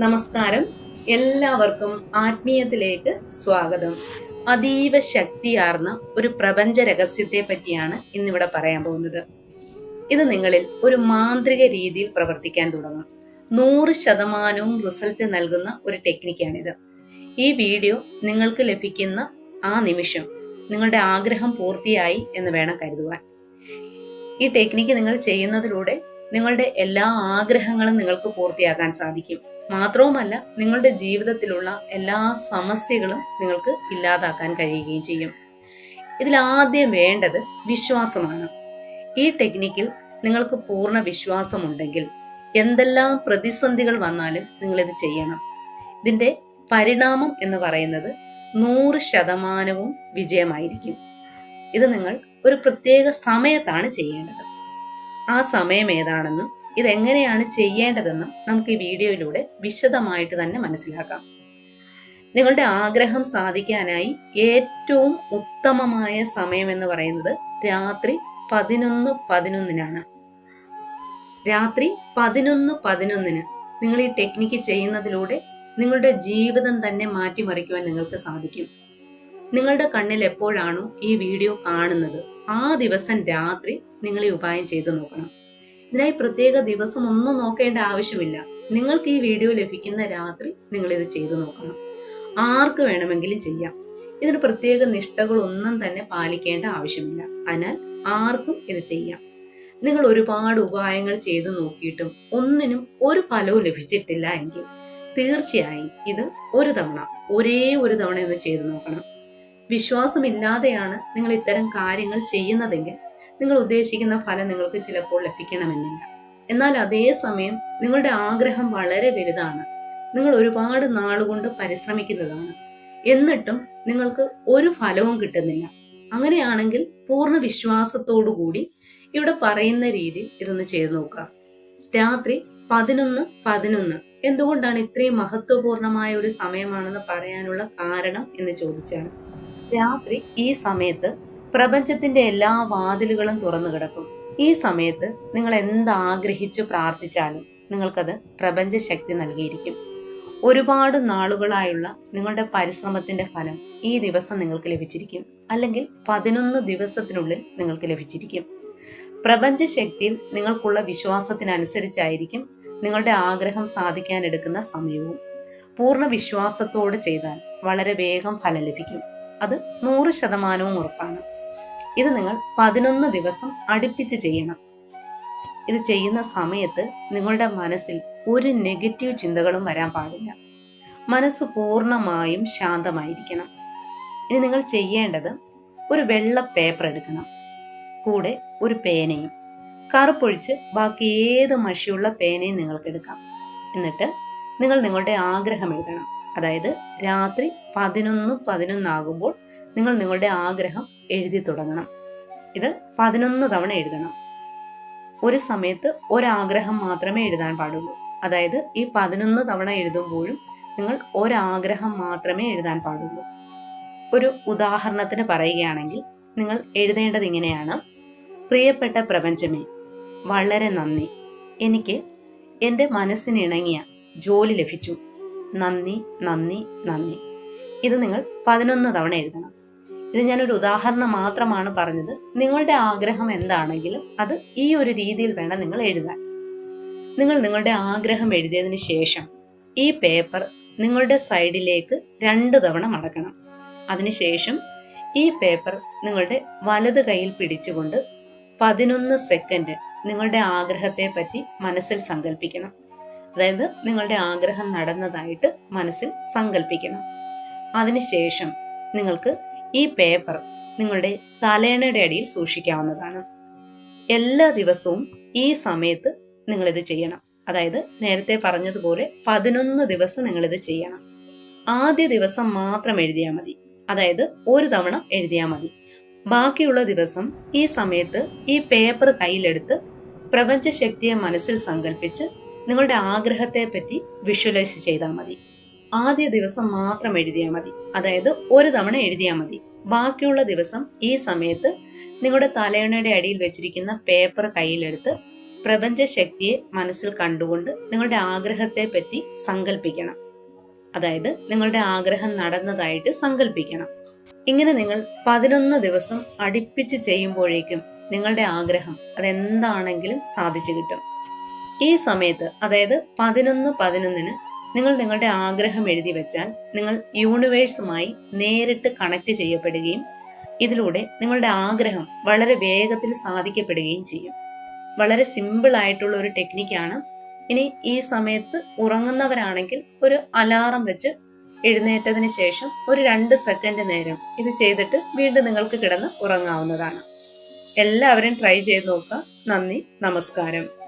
നമസ്കാരം. എല്ലാവർക്കും ആത്മീയത്തിലേക്ക് സ്വാഗതം. അതീവ ശക്തിയാർന്ന ഒരു പ്രപഞ്ച രഹസ്യത്തെ പറ്റിയാണ് ഇന്നിവിടെ പറയാൻ പോകുന്നത്. ഇത് നിങ്ങളിൽ ഒരു മാന്ത്രിക രീതിയിൽ പ്രവർത്തിക്കാൻ തുടങ്ങും. നൂറ് ശതമാനവും റിസൾട്ട് നൽകുന്ന ഒരു ടെക്നിക്കാണിത്. ഈ വീഡിയോ നിങ്ങൾക്ക് ലഭിക്കുന്ന ആ നിമിഷം നിങ്ങളുടെ ആഗ്രഹം പൂർത്തിയായി എന്ന് വേണം കരുതുവാൻ. ഈ ടെക്നിക്ക് നിങ്ങൾ ചെയ്യുന്നതിലൂടെ നിങ്ങളുടെ എല്ലാ ആഗ്രഹങ്ങളും നിങ്ങൾക്ക് പൂർത്തിയാക്കാൻ സാധിക്കും. മാത്രവുമല്ല നിങ്ങളുടെ ജീവിതത്തിലുള്ള എല്ലാ സമസ്യകളും നിങ്ങൾക്ക് ഇല്ലാതാക്കാൻ കഴിയുകയും ചെയ്യും. ഇതിൽ ആദ്യം വേണ്ടത് വിശ്വാസമാണ്. ഈ ടെക്നിക്കിൽ നിങ്ങൾക്ക് പൂർണ വിശ്വാസമുണ്ടെങ്കിൽ എന്തെല്ലാം പ്രതിസന്ധികൾ വന്നാലും നിങ്ങളിത് ചെയ്യണം. ഇതിന്റെ പരിണാമം എന്ന് പറയുന്നത് നൂറ് ശതമാനവും വിജയമായിരിക്കും. ഇത് നിങ്ങൾ ഒരു പ്രത്യേക സമയത്താണ് ചെയ്യേണ്ടത്. ആ സമയം ഏതാണെന്നും ഇതെങ്ങനെയാണ് ചെയ്യേണ്ടതെന്നും നമുക്ക് ഈ വീഡിയോയിലൂടെ വിശദമായിട്ട് തന്നെ മനസ്സിലാക്കാം. നിങ്ങളുടെ ആഗ്രഹം സാധിക്കാനായി ഏറ്റവും ഉത്തമമായ സമയം എന്ന് പറയുന്നത് രാത്രി പതിനൊന്ന് പതിനൊന്നിനാണ്. രാത്രി പതിനൊന്ന് പതിനൊന്നിന് നിങ്ങൾ ഈ ടെക്നിക്ക് ചെയ്യുന്നതിലൂടെ നിങ്ങളുടെ ജീവിതം തന്നെ മാറ്റിമറിക്കുവാൻ നിങ്ങൾക്ക് സാധിക്കും. നിങ്ങളുടെ കണ്ണിൽ എപ്പോഴാണോ ഈ വീഡിയോ കാണുന്നത്? ആ ദിവസം രാത്രി നിങ്ങൾ ഈ ഉപായം ചെയ്തു നോക്കണം. ഇതിനായി പ്രത്യേക ദിവസം ഒന്നും നോക്കേണ്ട ആവശ്യമില്ല. നിങ്ങൾക്ക് ഈ വീഡിയോ ലഭിക്കുന്ന രാത്രി നിങ്ങൾ ഇത് ചെയ്തു നോക്കണം. ആർക്ക് വേണമെങ്കിലും ചെയ്യാം. ഇതിന് പ്രത്യേക നിഷ്ഠകളൊന്നും തന്നെ പാലിക്കേണ്ട ആവശ്യമില്ല. അതിനാൽ ആർക്കും ഇത് ചെയ്യാം. നിങ്ങൾ ഒരുപാട് ഉപായങ്ങൾ ചെയ്തു നോക്കിയിട്ടും ഒന്നിനും ഒരു ഫലവും ലഭിച്ചിട്ടില്ല എങ്കിൽ തീർച്ചയായും ഇത് ഒരു തവണ ഒരേ ഒരു തവണ ഇത് ചെയ്തു നോക്കണം. വിശ്വാസമില്ലാതെയാണ് നിങ്ങൾ ഇത്തരം കാര്യങ്ങൾ ചെയ്യുന്നതെങ്കിൽ നിങ്ങൾ ഉദ്ദേശിക്കുന്ന ഫലം നിങ്ങൾക്ക് ചിലപ്പോൾ ലഭിക്കണമെന്നില്ല. എന്നാൽ അതേസമയം നിങ്ങളുടെ ആഗ്രഹം വളരെ വലുതാണ്. നിങ്ങൾ ഒരുപാട് നാളുകൊണ്ട് പരിശ്രമിക്കുന്നതാണ്. എന്നിട്ടും നിങ്ങൾക്ക് ഒരു ഫലവും കിട്ടുന്നില്ല. അങ്ങനെയാണെങ്കിൽ പൂർണ വിശ്വാസത്തോടു കൂടി ഇവിടെ പറയുന്ന രീതിയിൽ ഇതൊന്ന് ചെയ്തു നോക്കുക. രാത്രി പതിനൊന്ന് പതിനൊന്ന് എന്തുകൊണ്ടാണ് ഇത്രയും മഹത്വപൂർണമായ ഒരു സമയമാണെന്ന് പറയാനുള്ള കാരണം എന്ന് ചോദിച്ചാൽ രാത്രി ഈ സമയത്ത് പ്രപഞ്ചത്തിന്റെ എല്ലാ വാതിലുകളും തുറന്നു കിടക്കും. ഈ സമയത്ത് നിങ്ങൾ എന്താഗ്രഹിച്ചു പ്രാർത്ഥിച്ചാലും നിങ്ങൾക്കത് പ്രപഞ്ച ശക്തി നൽകിയിരിക്കും. ഒരുപാട് നാളുകളായുള്ള നിങ്ങളുടെ പരിശ്രമത്തിന്റെ ഫലം ഈ ദിവസം നിങ്ങൾക്ക് ലഭിച്ചിരിക്കും. അല്ലെങ്കിൽ പതിനൊന്ന് ദിവസത്തിനുള്ളിൽ നിങ്ങൾക്ക് ലഭിച്ചിരിക്കും. പ്രപഞ്ച ശക്തിയിൽ നിങ്ങൾക്കുള്ള വിശ്വാസത്തിനനുസരിച്ചായിരിക്കും നിങ്ങളുടെ ആഗ്രഹം സാധിക്കാൻ എടുക്കുന്ന സമയവും. പൂർണ വിശ്വാസത്തോടെ ചെയ്താൽ വളരെ വേഗം ഫലം ലഭിക്കും. അത് നൂറ് ശതമാനവും ഉറപ്പാണ്. ഇത് നിങ്ങൾ പതിനൊന്ന് ദിവസം അടുപ്പിച്ച് ചെയ്യണം. ഇത് ചെയ്യുന്ന സമയത്ത് നിങ്ങളുടെ മനസ്സിൽ ഒരു നെഗറ്റീവ് ചിന്തകളും വരാൻ പാടില്ല. മനസ്സ് പൂർണമായും ശാന്തമായിരിക്കണം. ഇനി നിങ്ങൾ ചെയ്യേണ്ടത് ഒരു വെള്ള പേപ്പർ എടുക്കണം. കൂടെ ഒരു പേനയും. കറുപ്പൊഴിച്ച് ബാക്കി ഏത് മഷിയുള്ള പേനയും നിങ്ങൾക്ക് എടുക്കാം. എന്നിട്ട് നിങ്ങൾ നിങ്ങളുടെ ആഗ്രഹം എഴുതണം. അതായത് രാത്രി പതിനൊന്ന് പതിനൊന്നാകുമ്പോൾ നിങ്ങൾ നിങ്ങളുടെ ആഗ്രഹം എഴുതി തുടങ്ങണം. ഇത് പതിനൊന്ന് തവണ എഴുതണം. ഒരു സമയത്ത് ഒരാഗ്രഹം മാത്രമേ എഴുതാൻ പാടുള്ളൂ. അതായത് ഈ പതിനൊന്ന് തവണ എഴുതുമ്പോഴും നിങ്ങൾ ഒരാഗ്രഹം മാത്രമേ എഴുതാൻ പാടുള്ളൂ. ഒരു ഉദാഹരണത്തിന് പറയുകയാണെങ്കിൽ നിങ്ങൾ എഴുതേണ്ടത് ഇങ്ങനെയാണ്. പ്രിയപ്പെട്ട പ്രപഞ്ചമേ വളരെ നന്ദി. എനിക്ക് എന്റെ മനസ്സിനിണങ്ങിയ ജോലി ലഭിച്ചു. നന്ദി നന്ദി നന്ദി. ഇത് നിങ്ങൾ പതിനൊന്ന് തവണ എഴുതണം. ഇത് ഞാനൊരു ഉദാഹരണം മാത്രമാണ് പറഞ്ഞത്. നിങ്ങളുടെ ആഗ്രഹം എന്താണെങ്കിലും അത് ഈ ഒരു രീതിയിൽ വേണം നിങ്ങൾ എഴുതാൻ. നിങ്ങൾ നിങ്ങളുടെ ആഗ്രഹം എഴുതിയതിന് ശേഷം ഈ പേപ്പർ നിങ്ങളുടെ സൈഡിലേക്ക് രണ്ട് തവണ മടക്കണം. അതിനുശേഷം ഈ പേപ്പർ നിങ്ങളുടെ വലത് കയ്യിൽ പിടിച്ചുകൊണ്ട് പതിനൊന്ന് സെക്കൻഡ് നിങ്ങളുടെ ആഗ്രഹത്തെ പറ്റി മനസ്സിൽ സങ്കല്പിക്കണം അതായത് നിങ്ങളുടെ ആഗ്രഹം നടന്നതായിട്ട് മനസ്സിൽ സങ്കല്പിക്കണം അതിനുശേഷം നിങ്ങൾക്ക് ഈ പേപ്പർ നിങ്ങളുടെ തലേണയുടെ അടിയിൽ സൂക്ഷിക്കാവുന്നതാണ്. എല്ലാ ദിവസവും ഈ സമയത്ത് നിങ്ങളിത് ചെയ്യണം. അതായത് നേരത്തെ പറഞ്ഞതുപോലെ പതിനൊന്ന് ദിവസം നിങ്ങളിത് ചെയ്യണം. ആദ്യ ദിവസം മാത്രം എഴുതിയാൽ മതി. അതായത് ഒരു തവണ എഴുതിയാൽ മതി. ബാക്കിയുള്ള ദിവസം ഈ സമയത്ത് ഈ പേപ്പർ കയ്യിലെടുത്ത് പ്രപഞ്ച ശക്തിയെ മനസ്സിൽ സങ്കല്പിച്ച് നിങ്ങളുടെ ആഗ്രഹത്തെ പറ്റി വിഷ്വലൈസ് ചെയ്താൽ മതി. ആദ്യ ദിവസം മാത്രം എഴുതിയാൽ മതി. അതായത് ഒരു തവണ എഴുതിയാൽ മതി. ബാക്കിയുള്ള ദിവസം ഈ സമയത്ത് നിങ്ങളുടെ തലയണയുടെ അടിയിൽ വെച്ചിരിക്കുന്ന പേപ്പർ കയ്യിലെടുത്ത് പ്രപഞ്ച ശക്തിയെ മനസ്സിൽ കണ്ടുകൊണ്ട് നിങ്ങളുടെ ആഗ്രഹത്തെ പറ്റി സങ്കല്പിക്കണം അതായത് നിങ്ങളുടെ ആഗ്രഹം നടന്നതായിട്ട് സങ്കല്പിക്കണം ഇങ്ങനെ നിങ്ങൾ പതിനൊന്ന് ദിവസം അടുപ്പിച്ച് ചെയ്യുമ്പോഴേക്കും നിങ്ങളുടെ ആഗ്രഹം അതെന്താണെങ്കിലും സാധിച്ചു കിട്ടും. ഈ സമയത്ത് അതായത് പതിനൊന്ന് പതിനൊന്നിന് നിങ്ങൾ നിങ്ങളുടെ ആഗ്രഹം എഴുതി വെച്ചാൽ നിങ്ങൾ യൂണിവേഴ്സുമായി നേരിട്ട് കണക്ട് ചെയ്യപ്പെടുകയും ഇതിലൂടെ നിങ്ങളുടെ ആഗ്രഹം വളരെ വേഗത്തിൽ സാധിക്കപ്പെടുകയും ചെയ്യും. വളരെ സിമ്പിൾ ആയിട്ടുള്ള ഒരു ടെക്നിക്കാണ് ഇനി ഈ സമയത്ത് ഉറങ്ങുന്നവരാണെങ്കിൽ ഒരു അലാറം വെച്ച് എഴുന്നേറ്റതിന് ശേഷം ഒരു രണ്ട് സെക്കൻഡ് നേരം ഇത് ചെയ്തിട്ട് വീണ്ടും നിങ്ങൾക്ക് കിടന്ന് ഉറങ്ങാവുന്നതാണ്. എല്ലാവരും ട്രൈ ചെയ്ത് നോക്കുക. നന്ദി നമസ്കാരം.